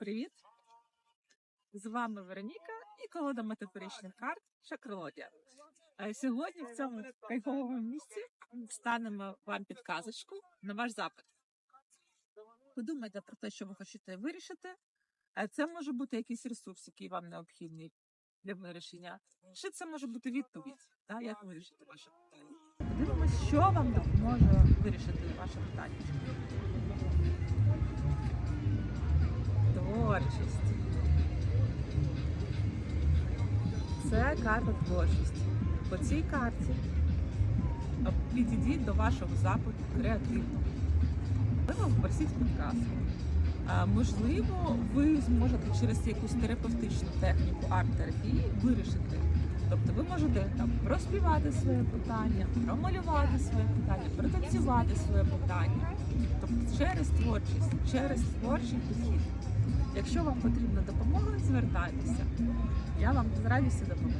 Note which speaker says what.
Speaker 1: Привіт! З вами Вероніка і колода метафоричних карт Шакролодія. Е, Сьогодні в цьому кайфовому місці станемо вам підказочку на ваш запит. Подумайте про те, що ви хочете вирішити. Е, Це може бути якийсь ресурс, який вам необхідний для вирішення. Чи це може бути відповідь, та, як вирішити ваше питання. Подивимось, що вам допоможе вирішити ваше питання. Творчість. Це карта творчості. По цій карті підійдіть до вашого запиту креативно. Можливо, попросіть підказку. Можливо, ви зможете через якусь терапевтичну техніку арт-терапії вирішити. Тобто ви можете там розпівати своє питання, промалювати своє питання, протанцювати своє питання. Через творчість, через творчий підхід. Якщо вам потрібна допомога, звертайтеся. Я вам з радістю допоможу.